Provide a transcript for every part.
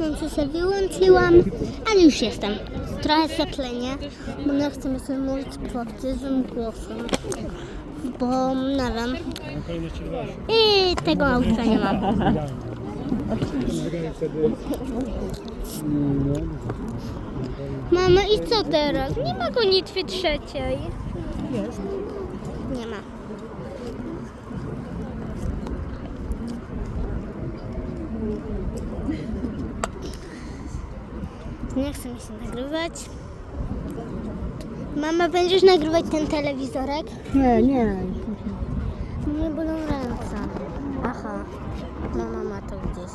miesiącu sobie wyłączyłam, ale już jestem. Trochę zaplenię, bo nie chcę sobie mówić prawdziwym głosem. Bo nie wiem. I tego auta nie mam. Mama, i co teraz? Nie ma gonitwy trzeciej. Nie ma. Nie chcę mi się nagrywać. Mama, będziesz nagrywać ten telewizorek? Nie, nie. Nie będą ręce. Aha. Mama ma to gdzieś,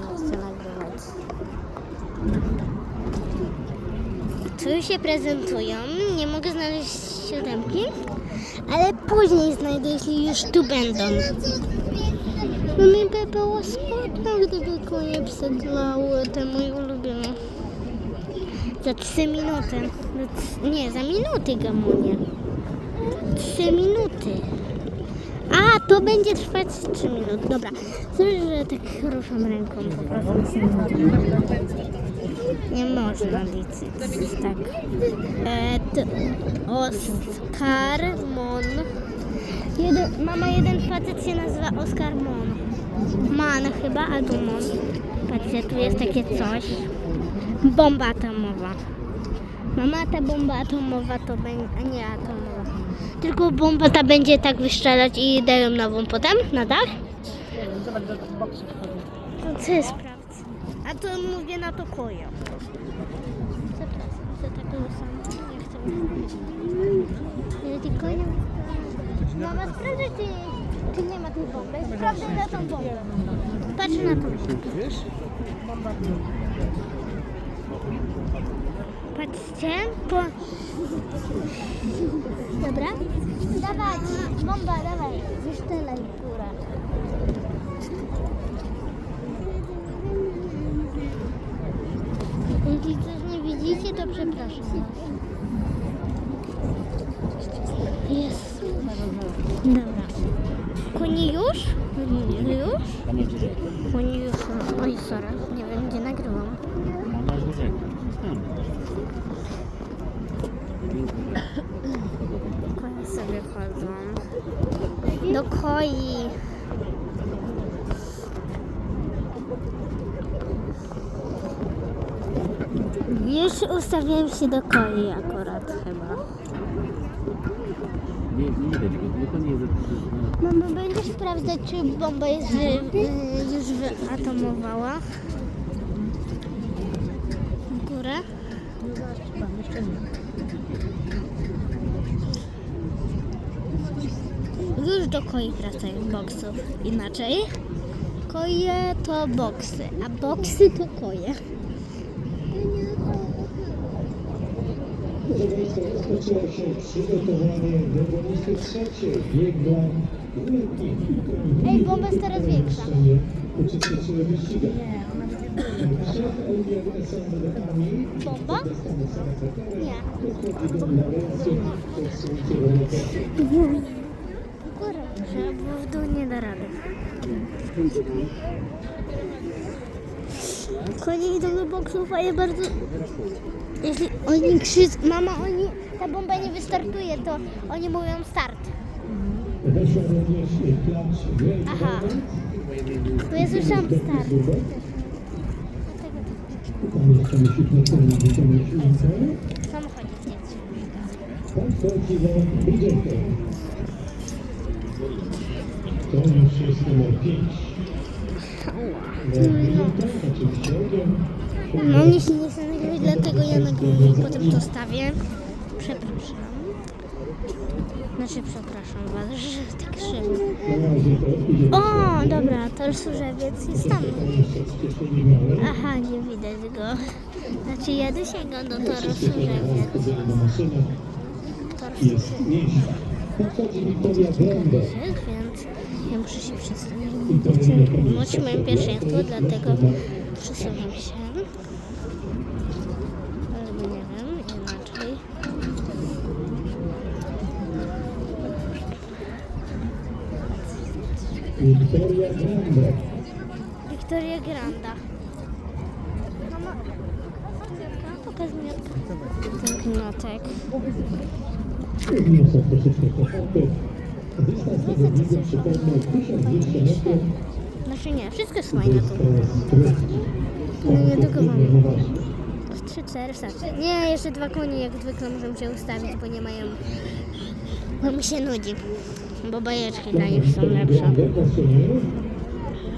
nie chcę nagrywać. Tu się prezentują. Nie mogę znaleźć siódemki, ale później znajdę, jeśli już tu będą. No mi by było smutno, gdyby konie przeglały, te mój ulubiony. Za trzy minuty. Za trzy- Nie, za minuty, gamonie. Trzy minuty. A, to będzie trwać 3 minuty. Dobra, sorry, że tak ruszam ręką po prostu. Nie można liczyć, tak. E, t, Oskar Mon. Mama, jeden facet się nazywa Oskar Mon. Man chyba, albo Mon. Patrzcie, tu jest takie coś. Bomba atomowa. Mama, ta bomba atomowa to będzie, a nie atomowa. Tylko bomba ta będzie tak wystrzelać i dają nową potem na dach? To co jest sprawdź. A to mówię na to takiego samo nie chcę. Mama sprawdza czy, czy nie ma tej bomby. Sprawdzę na tą bombę. Patrz na tą. Wiesz? Bomba. Patrzcie, po... Dobra? Dawaj, bomba, dawaj. Wysztelaj górę. Jeśli coś nie widzicie, to przepraszam was. Jest. Dobra. Koni już? Koni już? Koni już. Oj, sorry. Nie wiem, gdzie nagrywam. Tam masz dużego. Tam. Konie sobie chodzą. Do koi. Już ustawiłem się do koi akurat chyba. Nie, nie widać go, tylko nie jest Mama, będziesz sprawdzać, czy bomba jest wy, y, już wyatomowała? Nie. Już do koi wracają boksów. Inaczej. Koje to boksy, a boksy to koje. Proszę Państwa, rozpoczęło się przygotowanie do gonitwy trzeciej. Bieg dla. Ej, bomba jest teraz większa. Uczestniczyły wyścigach. Eugien Sandrykami Bomba? Nie. W w dół nie da do boksów, a ja bardzo... Jeśli oni krzyczą... Mama, oni... Ta bomba nie wystartuje, to oni mówią start. Aha. Bo ja słyszałam start. Tam jeszcze do biegiekę. To już jest numer 5. Oczywiście ogień. No nie się nie dlatego ja nagrywam potem to stawię. Przepraszam. Znaczy przepraszam was, że tak szybko. O, dobra, to już służewiec jest tam. Aha, nie widać go. Znaczy ja do toru służewiec. Wchodzenie do maszyny Tor jest więc ja muszę się. Wiktoria Moc moim pierwszeństwo, dlatego przesuwam się. Albo nie wiem, inaczej. Wiktoria Grande. Wiktoria Granda. pokaż mi banknotek. Wniosek troszeczkę Dystans tego biegu przypomnę 1200 metrów. Znaczy nie, wszystko jest fajne tu. No nie tylko mam. Nieważne. Trzy, cztery starczy. Nie, jeszcze dwa konie jak zwykle muszą się ustawić, bo nie mają... Bo mi się nudzi. Bo bajeczki dla nich są lepsze.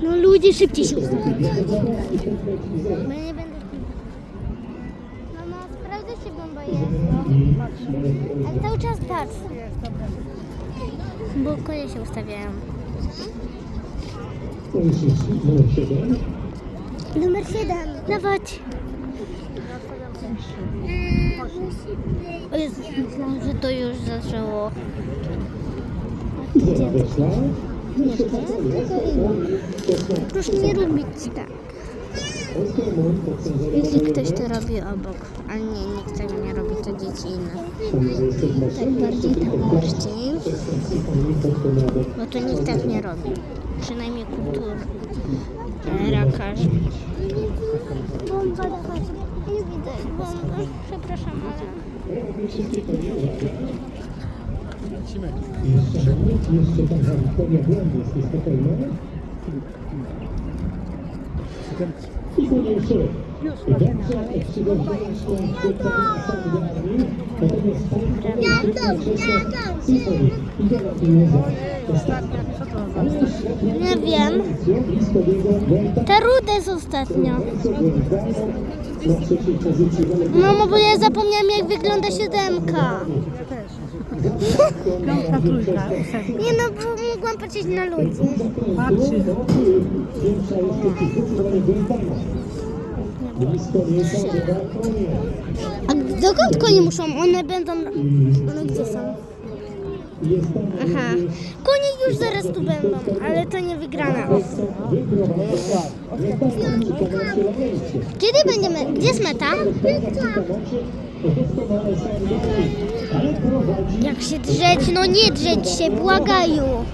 No ludzie szybciej się ustawiają. Bo ja nie będę... Mama, sprawdzę się bomba jest. Ale cały czas patrz. Bo konie się ustawiają. Numer 7. Numer 7. Dawać. O Jezu, myślałam, że to już zaczęło. Tak Proszę nie robić tak. Jeśli ktoś to robi obok, ale nie, nikt tego nie robi, to dzieci inne. Tak bardziej tam bardziej, bo to nikt tak nie robi. Przynajmniej kultura. Rakarz. Bomba, dawaj. Nie widzę bomby. Przepraszam, ale... Jeszcze moment, jeszcze taka Wiktoria Błędy jest. I Nie wiem. Te rude jest ostatnio. Mamo, bo ja zapomniałam jak wygląda siódemka. Piątka, trójka. Nie no, bo mogłam patrzeć na ludzi. Patrzy. A dokąd konie muszą? One będą... One gdzie są? Aha. Konie już zaraz tu będą, ale to nie wygrana. Kiedy będziemy... Gdzie jest meta? Jak się drzeć? No nie drzeć się, błagają.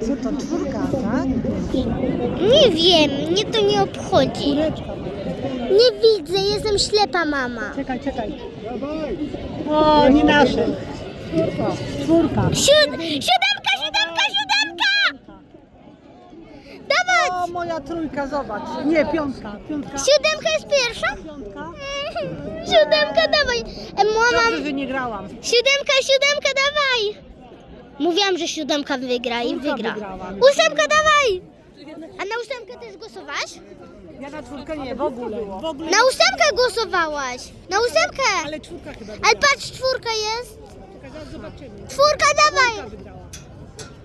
Co to, czwórka, tak? Nie wiem, mnie to nie obchodzi. Nie widzę, jestem ślepa mama. Czekaj, czekaj. O, nie nasze. Czwórka. Siód... Siódemka, siódemka, siódemka! Dawać! O, moja trójka, zobacz. Nie, piątka. Piątka. Siódemka jest pierwsza? Piątka. Siódemka, dawaj! E, mama, Dobrze, że nie grałam. siódemka, siódemka, dawaj! Mówiłam, że siódemka wygra i wygra. wygrała. Ósemka, dawaj! A na ósemkę też głosowałaś? Ja na czwórkę nie, w ogóle. W ogóle. Na ósemkę głosowałaś! Na ósemkę! Ale czwórka chyba Ale patrz, czwórka jest! Zaraz zobaczymy. Czwórka, dawaj! Wygrała.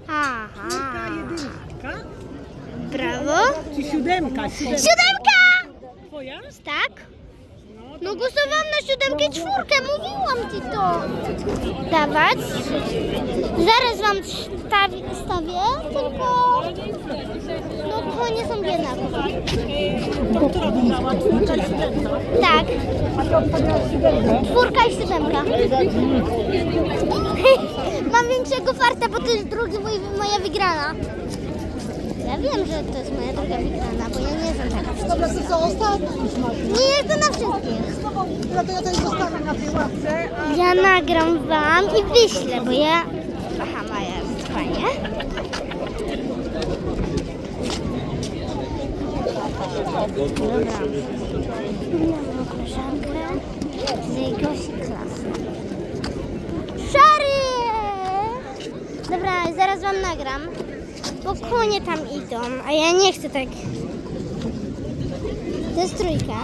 Aha, Czwórka, jedynka. brawo! Czy siódemka? Siódemka. Siódemka! Twoja? Tak? No głosowałam na siódemkę czwórkę, mówiłam ci to. Dawać. Zaraz wam stawi, stawię, tylko no są wygrała? Czwórka i siódemka. Tak, czwórka i siódemka. Mam większego farta, bo to jest drugi mój, moja wygrana. Ja wiem, że to jest moja druga wygrana, bo ja nie znam taka. Dobra, to co, ostatni już masz. Nie jestem na wszystkich. No to ja tutaj zostanę na tej ławce, a Ja nagram wam i wyślę, bo ja... Aha, Maja jest fajnie. Dobra. Mam koleżankę z jej gości klasy. Szary! Dobra, zaraz wam nagram, bo konie tam idą, a ja nie chcę tak... To jest trójka.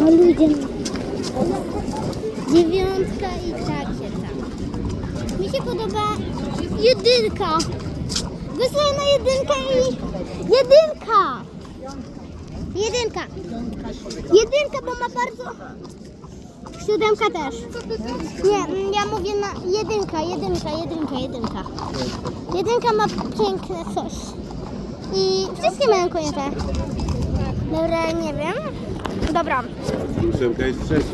No ludzie. Dziewiątka i takie tam. Mi się podoba jedynka. Głosuję na jedynkę i... Jedynka! Jedynka. Jedynka, bo ma bardzo... Siódemka też. Nie, mm, ja mówię na jedynka, jedynka, jedynka, jedynka. Jedynka ma piękne coś. I wszystkie mają koniecze. Dobra, nie wiem. Dobra. Ósemka jest trzeci.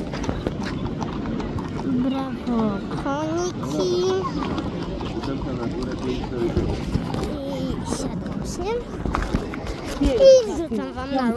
Brawo. Koniki. Ósemka na górę, dół. I siadam się. I wrzucam wam na